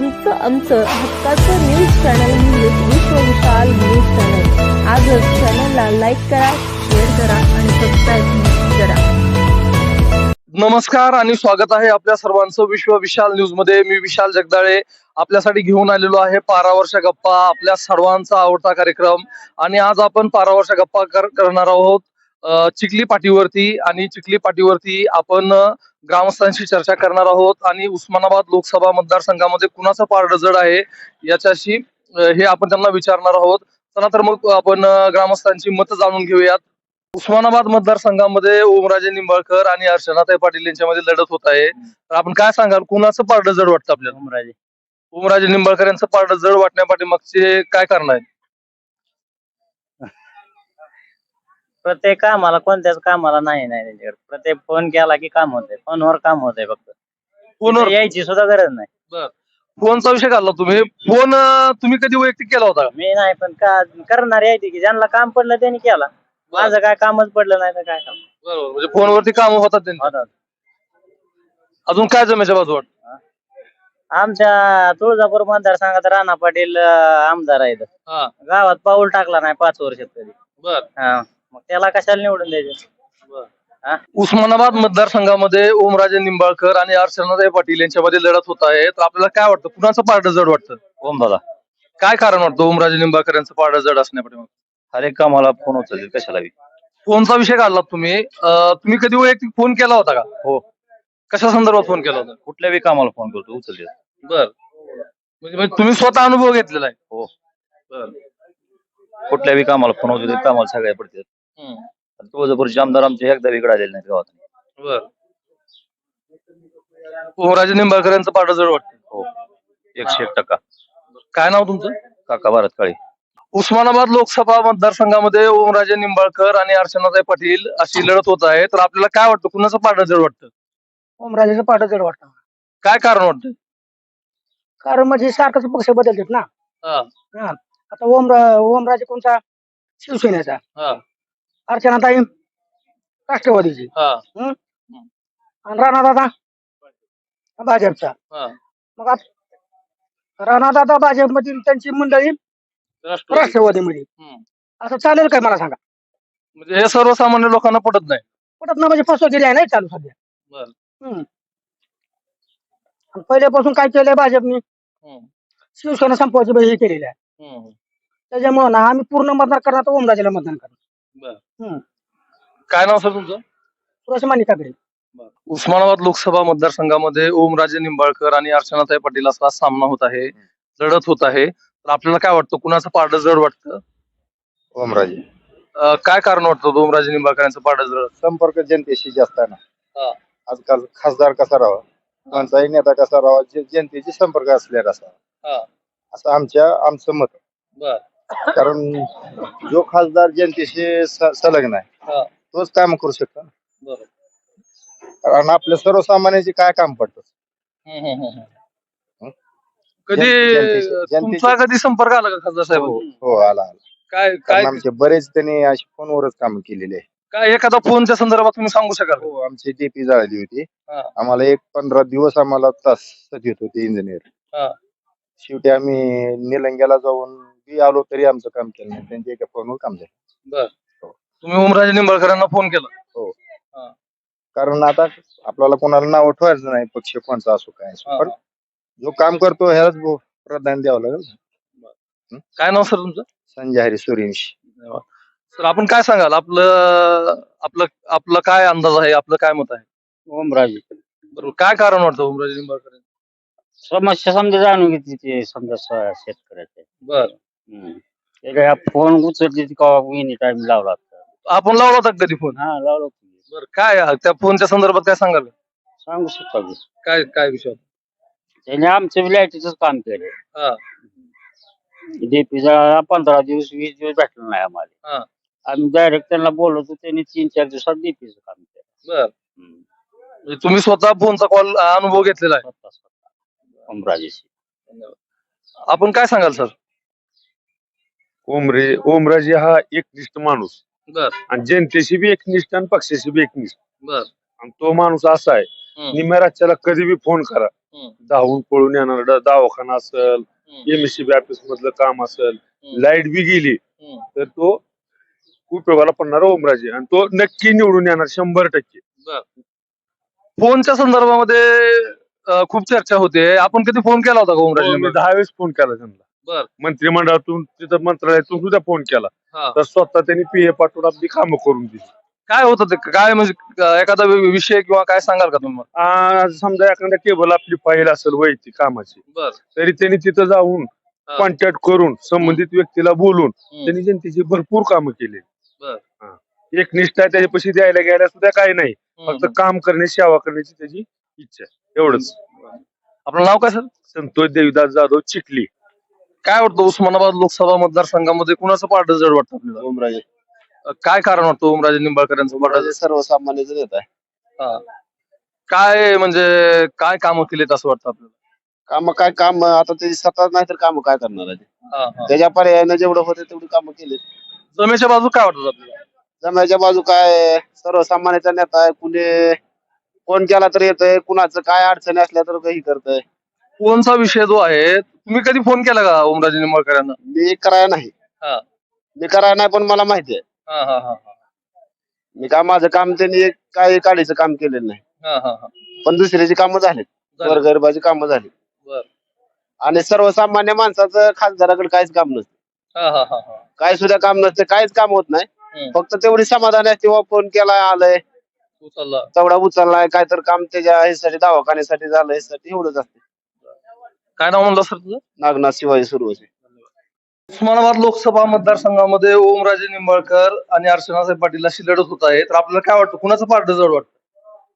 तुमचं आमचं हक्काचं न्यूज चॅनल म्हणजेच विश्वविशाल न्यूज चॅनल आजच चॅनलला लाईक करा शेअर करा आणि सबस्क्राईब करा. नमस्कार आणि स्वागत आहे आपल्या सर्वांचं विश्व विशाल न्यूजमध्ये. मी विशाल जगदाळे आपल्यासाठी घेऊन आलेलो आहे पारावर्ष गप्पा आपल्या सर्वांचा आवडता कार्यक्रम. आणि आज आपण पारावर्ष गप्पा करणार आहोत. चिखली पाटीवरती आणि चिखली पाटीवरती आपण ग्रामस्थांशी चर्चा करणार आहोत आणि उस्मानाबाद लोकसभा मतदारसंघामध्ये कुणाचं पारड जड आहे याच्याशी हे आपण त्यांना विचारणार आहोत. चला तर मग आपण ग्रामस्थांची मतं जाणून घेऊयात. उस्मानाबाद मतदारसंघामध्ये ओमराजे निंबाळकर आणि अर्चनाताई पाटील यांच्यामध्ये लढत होत आहे. तर आपण काय सांगाल कुणाचं पारडं जड वाटतं आपल्याला? ओमराजे. ओमराजे निंबाळकर यांचं पारडं जड वाटण्यापाठीमागचे काय कारण आहेत? प्रत्येक कामाला कोणत्याच कामाला नाही नाही त्यांच्याकडे प्रत्येक फोन केला की काम होते फोनवर काम होते फक्त. फोनवर यायची सुद्धा गरज नाही. फोनचा विषय काढला तुम्ही. फोन अं, तुम्ही कधी वैयक्तिक केला होता? मी नाही पण का करणार यायची की ज्यांना काम पडलं त्यांनी केला. माझं काय कामच पडलं नाही तर काय काम? बरोबर. म्हणजे फोनवरती काम होतात त्यांची. अजून काय जमेच्या बाजू वाटत आमच्या तुळजापूर मतदारसंघात राणा पाटील अं, आमदार आहेत. हा. गावात पाऊल टाकला नाही पाच वर्षात कधी बर. हा. मग त्याला कशाला निवडून द्यायचे? हा? उस्मानाबाद मतदारसंघामध्ये ओमराजे निंबाळकर आणि अर्चनाताई पाटील यांच्यामध्ये लढत होत आहे. तर आपल्याला काय वाटतं? कुणाचं पारडं जड वाटतं? ओम दादा काय कारण वाटतं ओमराजे निंबाळकर यांचं पारडं जड असण्यापाठी हर एक कामाला फोन उचलतील कशाला बी? फोनचा विषय काढला तुम्ही. अं, तुम्ही कधी वैयक्तिक फोन केला होता का? हो. कशा संदर्भात फोन केला होता? कुठल्या बी कामाला फोन करतो उचलतील बर. म्हणजे म्हणजे तुम्ही स्वतः अनुभव घेतलेला आहे. हो. बर. कुठल्या बी कामाला फोन उचलतील कामाला सगळ्या पडतात हम्म. तुळजापूरचे आमदार आमचे एकदा इकडे आलेले नाहीत गावात बर. ओमराजे निंबाळकर यांचं पारडं जड वाटतं हो. एकशे एक टक्का. काय नाव तुमचं? काका भारत काळी उस्मानाबाद लोकसभा मतदारसंघामध्ये ओमराजे निंबाळकर आणि अर्चनाताई पाटील अशी लढत होत आहे. तर आपल्याला काय वाटतं? कुणाचं पारडं जड वाटतं? ओमराजेचं पाठ जड वाटतं काय कारण वाटतं? कारण म्हणजे सारखंच पक्ष बदलतात ना. हा, हा. आता ओम ओमराजे कोणता? शिवसेनेचा. हा, अर्चनाताई राष्ट्रवादीची. हा, आणि राणादादा भाजपचा. हा. मग आता राणादादा भाजपमधील त्यांची मंडळी राष्ट्रवादी. राष्ट्रवादीमध्ये हम्म. असं चालेल काय मला सांगा? म्हणजे हे सर्वसामान्य लोकांना पटत नाही. पटत ना म्हणजे फसवगिरी आहे नाही चालू सध्या. बरं. हम्म. आणि पहिल्यापासून काय केलंय भाजपने? हम्म, शिवसेना संपवायची हे केलेली आहे. हम्म, त्याच्यामुळे ना आम्ही पूर्ण मतदान करणार तर ओमराजेला मतदान करणार. बरं. हम्म. काय नाव सर तुमचं? सुरेश मानिका करेल उस्मानाबाद लोकसभा मतदारसंघामध्ये ओमराजे निंबाळकर आणि अर्चनाताई पाटील असा सामना होत आहे लढत होत आहे. तर आपल्याला काय वाटतं कुणाचं पारडं जड वाटतं? ओमराजे. अं, काय कारण वाटतं ओमराजे निंबाळकर यांचं पारडं जड? संपर्क जनतेशी जास्त आहे हा. ना आजकाल खासदार कसा राहावा? कोणताही नेता कसा राहावा? जे- जनतेशी संपर्क असलेला हा. असावा असं आमच्या आमचं मत बर. कारण जो खासदार जनतेशी स- संलग्न आहे हा. तोच काम करू शकतो ना. बरं कारण आपल्या सर्वसामान्यांचे काय काम पडतं हम्म, हम्म, हम्म. कधी जनतेशी- जनतेशी- तुमचा कधी संपर्क आला का खासदार साहेब हो हो, आला आला काय काय कारण आमचे बरेच त्यांनी अशी फोनवरच काम केलेले आहे काय एखादा फोनच्या संदर्भात तुम्ही सांगू शकाल का? हो आमची डीपी जाळली होती हा. आम्हाला एक पंधरा दिवस आम्हाला तास येत होते इंजिनियर हा. शेवटी आम्ही निलंग्याला जाऊन बी आलो तरी आमचं काम केलं नाही. त्यांच्या एका फोनवर काम झालं. बर. तुम्ही ओमराजे निंबाळकरांना फोन केला. कारण आता आपल्याला कोणाला नाव ठेवायचं नाही पक्ष कोणचा असो काय असो. हा, पण जो काम करतो ह्यालाच भो- प्राधान्य द्यावं लागेल काय नाव सर तुमचं? संजय हरी सूर्यवंशी सर आपण काय सांगाल? आपलं आपलं आपलं काय अंदाज आहे? आपलं काय मत आहे? ओमराजे. बरोबर. काय कारण वाटतं ओमराजे निंबाळकर? समस्या समजा जाणून घेतली ते समजा स- शेतकऱ्याचे. बर. हम्म. काय फोन उचलते एनी टाइम लावला. आपण लावला होता का कधी फोन हा लावला होता. बरं काय? त्या फोनच्या संदर्भात काय सांगाल सांगू शकतो की. काय काय विषय? त्याने आमचं लाईटीच काम केलं हा डीपीचा पंधरा दिवस वीस दिवस भेटला नाही हा. आम्हाला आम्ही डायरेक्ट त्यांना बोलवतो त्यांनी तीन चार दिवसात डीपीचं काम केलं बर. म्हणजे तुम्ही स्वतः फोनचा कॉल अनुभव घेतलेला आहे स्वतः स्वतः ओमराजेशी आपण काय सांगाल सर ओमरे ओमराजे हा एकनिष्ठ माणूस बर आणि जनतेशी बी एकनिष्ठ आणि पक्षाशी बी एकनिष्ठ बर आणि तो माणूस असा आहे हम्म. निम्या राज्याला कधी बी फोन करा हम्म. धावून पळून येणार दवाखाना असेल हम्म. एमएससीबी ऑफिस मधलं काम असेल हम्म. लाइट बी गेली हम्म. तर तो उपयोगाला पडणार ओमराजे आणि तो नक्की निवडून येणार शंभर टक्के फोनच्या संदर्भामध्ये अं, खूप चर्चा होते आपण कधी फोन केला होता का ओमराजे हो, मी? दहा वेळेस फोन केला त्यांना बर. मंत्रिमंडळातून तिथं मंत्रालयातून सुद्धा फोन केला. हा. तर स्वतः त्यांनी पीए पाठवून आपली कामं करून दिली. काय होतं ते? काय म्हणजे एखादा वि- विषय किंवा काय सांगाल का तुम्ही? आज समजा एखाद्या टेबल आपली फाईल असेल वैयक्तिक कामाची बर. तरी त्यांनी तिथं जाऊन. कॉन्टॅक्ट करून संबंधित व्यक्तीला बोलून. त्यांनी जनतेची भरपूर कामं केली बर. हा. एक निष्ठा आहे त्याच्यापाशी द्यायला घ्यायला सुद्धा काही नाही. फक्त काम करणे सेवा करण्याची त्याची इच्छा आहे. एवढंच. आपलं नाव काय सर? संतोष देवीदास जाधव चिखली. काय वाटतं उस्मानाबाद लोकसभा मतदारसंघामध्ये कुणाचं पार्ट जड वाटतं आपल्याला? ओमराजे. अं, काय कारण वाटतं ओमराजे निंबाळकर यांचं ओमराजे सर्वसामान्य नेता आहे. काय म्हणजे काय कामं केलीत असं वाटतं आपल्याला? काम काय काम आता त्याची सत्ता नाही तर काम काय करणार आहे? ते? हा, हा. त्याच्या पर्यायानं जेवढं होते तेवढी कामं केली जमेच्या बाजू काय वाटतं आपल्याला? जमायच्या बाजू काय सर्वसामान्याचा नेता आहे. कुणी कोण केला तर येतंय कुणाचं काय अडचणी असल्या तर काही करतंय. फोनचा विषय जो आहे तुम्ही कधी फोन केला का ओमराजे निंबाळकर यांना मी करायला नाही हा. मी करायला नाही पण मला माहिती आहे हा, हा, हा, हा. मी काय माझं काम त्यांनी काय काढीचं काम केलेलं नाही हा, हा, हा. पण दुसऱ्याची कामं झाली. गोरगरिबाची कामं झाली बर. आणि सर्वसामान्य माणसाचं खासदाराकडे काहीच काम नसतं हा, हा, हा, हा. काय सुद्धा काम नसतं काहीच काम होत नाही हम्म. फक्त तेवढी समाधान असते व फोन केलाय आलंय उचलला तेवढा उचललाय काय तर काम त्याच्या ह्यासाठी दवाखान्यासाठी झालं ह्यासाठी एवढंच असते काय नाव म्हणलं सर तुझं? नागनाथ शिवाजी सुरू होते उस्मानाबाद लोकसभा मतदारसंघामध्ये ओमराजे निंबाळकर आणि अर्चनासाहेब पाटील अशी लढत होत आहे. तर आपल्याला काय वाटतं? कुणाचं पार्ट जड वाटतं?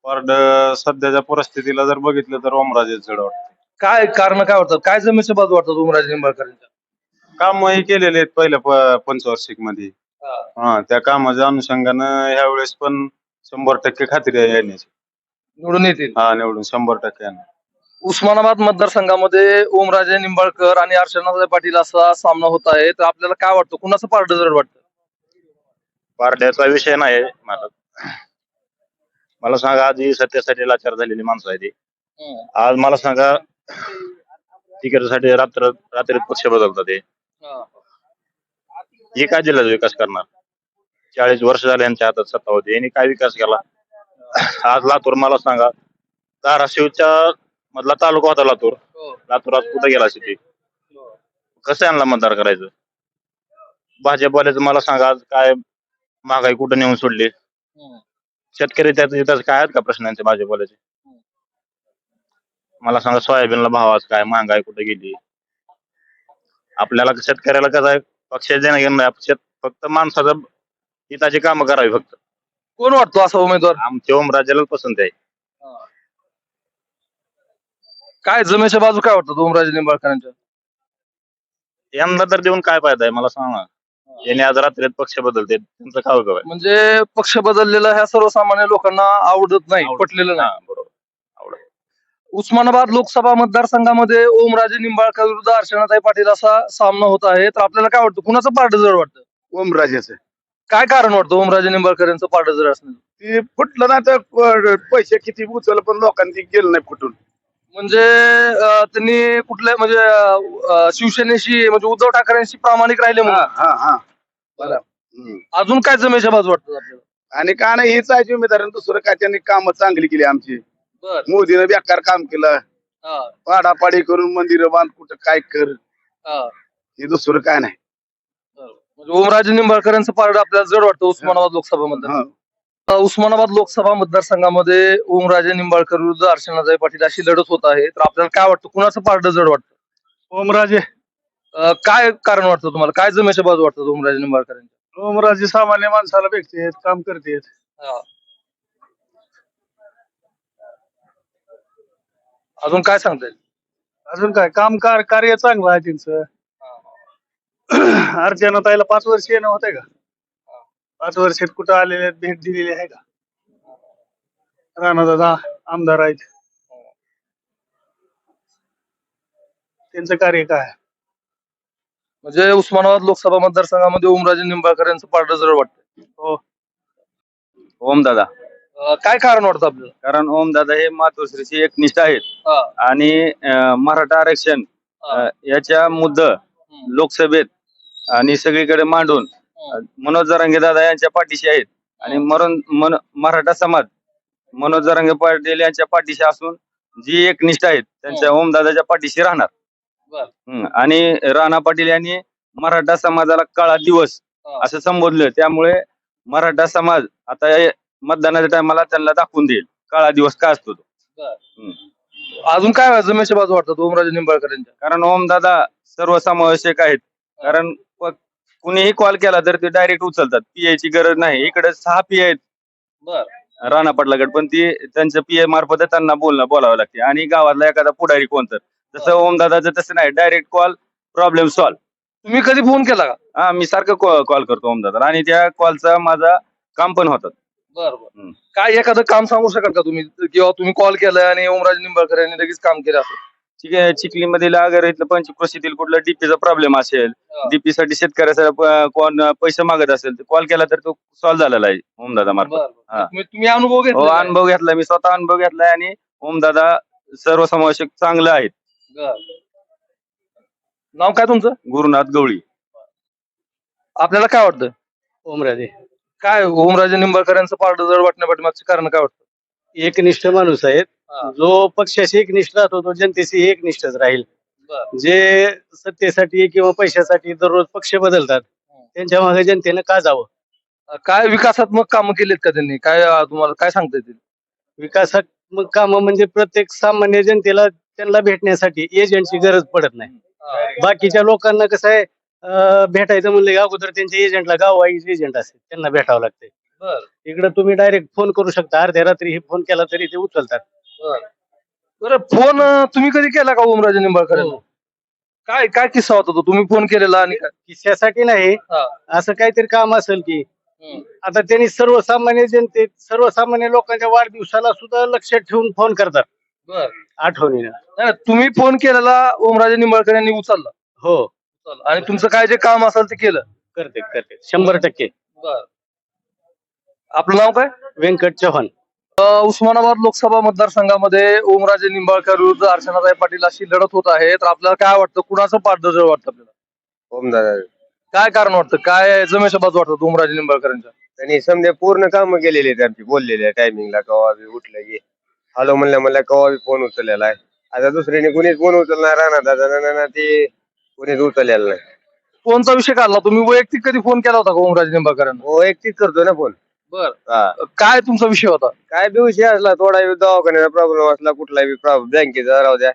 पारड सध्याच्या परिस्थितीला जर बघितलं तर ओमराजे जड वाटतं. काय कारण काय वाटतं? काय जमेच्या बाजू वाटतात ओमराजे निंबाळकर यांच्या कामही केलेले आहेत पहिल्या प- पंचवार्षिकमध्ये हा. हा त्या कामाच्या अनुषंगानं ह्या वेळेस पण शंभर टक्के खात्री आहे येण्याची. निवडून येतील. हा निवडून शंभर टक्के येणार. उस्मानाबाद मतदारसंघामध्ये ओमराजे निंबाळकर आणि अर्चनासाहेब पाटील असा सामना होत आहे. तर आपल्याला काय वाटतं? कुणाचं पार्ट जड वाटतं? पारड्याचा विषय नाही मला. मला सांगा आज ही सत्तेसाठी लाचार झालेली माणसं आहे ती आज मला सांगा तिकीटासाठी रात्र रात्रीत पक्ष बदलतात ते हे काय जिल्ह्याचा विकास करणार? चाळीस वर्ष झाले यांच्या हातात सत्ता होती. यांनी काय विकास केला? आज लातूर मला सांगा धाराशिवच्या मधला तालुका होता लातूर. लातूर आज कुठे गेला सिटी? कसं यांना मतदार करायचं? भाजपवाल्याचं मला सांगा आज काय महागाई कुठं नेऊन सोडली? शेतकरी त्याचं त्याचं काय आहेत का प्रश्न यांचे भाजपवाल्याचे मला सांगा सोयाबीनला भाव आज काय? महागाई कुठे गेली? आपल्याला शेतकऱ्याला कसं आहे? पक्ष देणं घेणं नाही. शेत फक्त माणसाचं हिताची कामं करावी फक्त. कोण वाटतो असा उमेदवार? आमचे ओमराजाला पसंत आहे. काय जमेच्या बाजू काय वाटतात ओमराजे निंबाळकर यांच्या यांना तर देऊन काय फायदा आहे मला सांगा. याने आज रात्रीत पक्ष बदलते त्यांचं काय उपयोग आहे म्हणजे पक्ष बदललेला ह्या सर्वसामान्य लोकांना आवडत नाही आवडत. पटलेलं नाही. हा, बरोबर. उस्मानाबाद लोकसभा मतदारसंघामध्ये ओमराजे निंबाळकर विरुद्ध अर्चनाताई पाटील असा सामना होत आहे. तर आपल्याला काय वाटतं? कुणाचं पार्ट जड वाटतं? ओमराजेचं. काय कारण वाटतं ओमराजे निंबाळकर यांचं पार्ट जड असणं ते फुटलं ना तर प- पैसे किती उचल पण लोकांनी गेलं नाही फुटून. म्हणजे त्यांनी कुठल्या म्हणजे शिवसेनेशी म्हणजे उद्धव ठाकरेंशी प्रामाणिक राहिले हा म्हणून. अजून काय जमेच्या बाजू वाटतं आणि का नाही हेच आहे उमेदवार दुसरं काय त्यांनी कामं चांगली केली आमची. मोदीनं बेकार काम केलं. हा. पाडापाडी करून मंदिरं बांध कुठं काय कर. हा. दुसरं काय नाही. म्हणजे ओमराजे निंबाळकर यांचं पारड आपल्याला जड वाटतं उस्मानाबाद लोकसभा हा. उस्मानाबाद लोकसभा मतदारसंघामध्ये ओमराजे निंबाळकर विरुद्ध अर्चनाताई पाटील अशी लढत होत आहे. तर आपल्याला काय वाटतं? कुणाचं पारड जड वाटतं? ओमराजे. अं, काय कारण वाटतं तुम्हाला? काय जमेच्या बाजू वाटतं ओमराजे निंबाळकर ओमराजे सामान्य माणसाला भेटते काम करते अजून काय सांगता येईल अजून काय? काम कार कार्य चांगलं आहे त्यांचं. अर्चना ताईला पाच वर्ष येणं होतंय का? पाच वर्षात कुठं आलेले आहेत, भेट दिलेली आहे का? राणा दादा आमदार आहेत. त्यांचं कार्य काय? म्हणजे उस्मानाबाद लोकसभा मतदारसंघामध्ये ओमराजे निंबाळकर यांचं पारड जड वाटतं ओम दादा. अं, काय कारण वाटतं आपल्याला? कारण ओमदादा हे मातोश्रीचे एकनिष्ठ आहेत. हा, आणि अं, मराठा आरक्षण हा. अं, याच्या मुद्दा लोकसभेत आणि सगळीकडे मांडून मनोज जरांगे दादा यांच्या पाठीशी आहेत. आणि मरण मन मराठा समाज मनोज जरांगे पाटील यांच्या पाठीशी असून जी एकनिष्ठ आहेत त्यांच्या ओमदादाच्या पाठीशी राहणार. हम्म. आणि राणा पाटील यांनी मराठा समाजाला काळा दिवस हा. असं संबोधलं. त्यामुळे मराठा समाज आता हे मतदानाच्या टायमाला त्यांना दाखवून देईल. काळा दिवस काय असतो तो. अजून काय जमेच्या बाजू वाटतात ओमराजे निंबाळकर यांच्या कारण ओमदादा सर्वसमावेशक आहेत. कारण प- कुणीही कॉल केला तर ते डायरेक्ट उचलतात. पीआय ची गरज नाही. इकडे सहा पी आहेत. बर. राणा पाटलाकडे पण ती त्यांच्या पीए मार्फत त्यांना बोलणं बोलावं लागते. आणि गावातला एखादा पुढारी कोण तर. जसं ओमदादाचं तसं नाही. डायरेक्ट कॉल प्रॉब्लेम सॉल्व तुम्ही कधी फोन केला का? हा मी सारखं कॉल करतो ओमदादा आणि त्या कॉलचा माझा काम पण होतात. बर हम्म. काय एखादं काम सांगू शकाल का तुम्ही? किंवा तुम्ही कॉल केलाय आणि ओमराजे निंबाळकर यांनी लगेच काम केलं असं. चिक- चिखलीमधील अगर इथलं पंचकृषीतील कुठला डीपीचा प्रॉब्लेम असेल. डीपी साठी शेतकऱ्याचा प- कोण पैसे मागत असेल कॉल केला तर तो सॉल्व्ह झालेला आहे ओमदादा मार्फत. बर. हा. तुम्ही तुम्ही अनुभव हो घेतला अनुभव घेतलाय मी स्वतः अनुभव घेतलाय आणि ओमदादा सर्वसमावेशक चांगलं आहेत. नाव काय तुमचं? गुरुनाथ गवळी. आपल्याला काय वाटतं? ओमराजे. काय ओमराजे निंबाळकर यांचं पारड जड वाटण्यापाठीमागचे कारण काय वाटतं? एकनिष्ठ माणूस आहेत. जो पक्षाशी एकनिष्ठ राहतो तो जनतेशी एकनिष्ठच राहील. जे सत्तेसाठी किंवा पैशासाठी दररोज पक्ष बदलतात त्यांच्या मागे जनतेनं का जावं? काय विकासात्मक कामं केलीत का त्यांनी? काय तुम्हाला काय सांगता येतील? विकासात्मक कामं म्हणजे प्रत्येक सामान्य जनतेला त्यांना भेटण्यासाठी एजंटची गरज पडत नाही. बाकीच्या लोकांना कसं आहे भेटायचं म्हणलं अगोदर त्यांच्या एजंटला गाव वाईज एजंट असते त्यांना भेटावं लागते इकडे तुम्ही डायरेक्ट फोन करू शकता अर्ध्या रात्री हे फोन केला तरी ते उचलतात. बरं. फोन तुम्ही कधी केला का ओमराजे निंबाळकर यांना? काय काय किस्सा होता तो? तुम्ही फोन केलेला आणि काय? किस्स्यासाठी नाही. हा. असं काहीतरी काम असेल की. आता त्यांनी सर्वसामान्य जनते सर्वसामान्य लोकांच्या वाढदिवसाला सुद्धा लक्षात ठेवून फोन करतात. बर. आठवणीनं. नाही, तुम्ही फोन केलेला ओमराजे निंबाळकर यांनी उचलला. हो. उचलला. आणि तुमचं काय जे काम असेल ते केलं. करते करते. शंभर टक्के. आपलं नाव काय? व्यंकट चव्हाण. उस्मानाबाद लोकसभा मतदारसंघामध्ये ओमराजे निंबाळकर विरुद्ध अर्चनाताई पाटील अशी लढत होत आहे. तर आपल्याला काय वाटतं? कुणाचं पाठदर्शक वाटतं आपल्याला? काय कारण वाटतं? काय जमेच्या बाजू वाटतं ओमराजे निंबाळकरांच्या? त्यांनी समजा पूर्ण काम केलेले आहेत आमची बोललेले टायमिंगला कवा बी उठलं की. हॅलो म्हणलं म्हणलं कवा बी फोन उचललेला आहे. आता दुसऱ्याने कुणीच फोन उचलणार राहणार दादा ना, ना ना ते कुणीच उचललेला नाही. फोनचा विषय काढला? तुम्ही वैयक्तिक कधी फोन केला होता का ओमराजे निंबाळकरांना? वैयक्तिक करतो ना फोन बर. हा. काय तुमचा विषय होता? काय बी विषय असला थोडा बी दवाखान्याचा प्रॉब्लेम असला कुठलाही प्रॉब्लेम बँकेचा राहू द्या.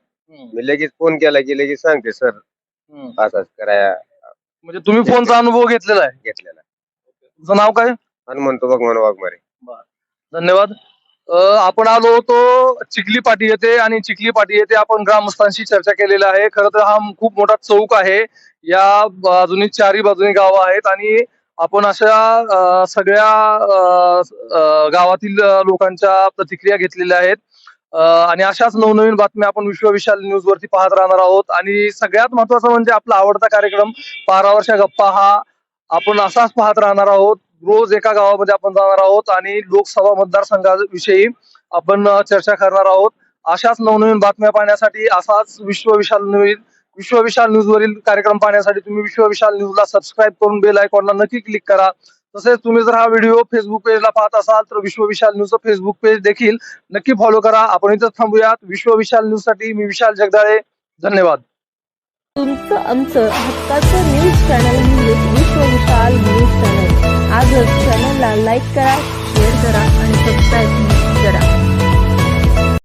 मी लगेच फोन केला की लगेच सांगते सर हम्म. असंच कराया म्हणजे तुम्ही फोनचा अनुभव घेतलेला आहे? घेतलेला. तुमचं नाव काय? हनुमंत भगवान वाघमारे. धन्यवाद. अं, आपण आलो होतो चिखली पाटी येथे आणि चिखली पाटी येथे आपण ग्रामस्थांशी चर्चा केलेली आहे. खरं तर हा खूप मोठा चौक आहे. या बाजूनी चारी बाजूनी गावं आहेत आणि आपण अशा सगळ्या गावातील लोकांच्या प्रतिक्रिया घेतलेल्या आहेत. आणि अशाच नवनवीन बातम्या आपण विश्वविशाल न्यूज वरती पाहत राहणार आहोत. आणि सगळ्यात महत्वाचं म्हणजे आपला आवडता कार्यक्रम बारा गप्पा हा आपण असाच पाहत राहणार आहोत. रोज एका गावामध्ये आपण जाणार आहोत आणि लोकसभा मतदारसंघाविषयी आपण चर्चा करणार आहोत. अशाच नवनवीन बातम्या पाहण्यासाठी असाच विश्वविशाल न्यूज विश्वविशाल न्यूज वरील कार्यक्रम पाहण्यासाठी तुम्ही विश्वविशाल न्यूजला सबस्क्राईब करून बेल आयकॉनला नक्की क्लिक करा. तसेच तुम्ही जर हा व्हिडिओ फेसबुक पेजला पाहत असाल तर विश्वविशाल न्यूजचं फेसबुक पेज देखील नक्की फॉलो करा. आपण इथं थांबूयात. विश्वविशाल न्यूजसाठी मी विशाल जगदाळे. धन्यवाद. तुमचं आमचं हक्काचं न्यूज चॅनल म्हणजे विश्वविशाल न्यूज चॅनल आजच चॅनलला लाईक करा शेअर करा.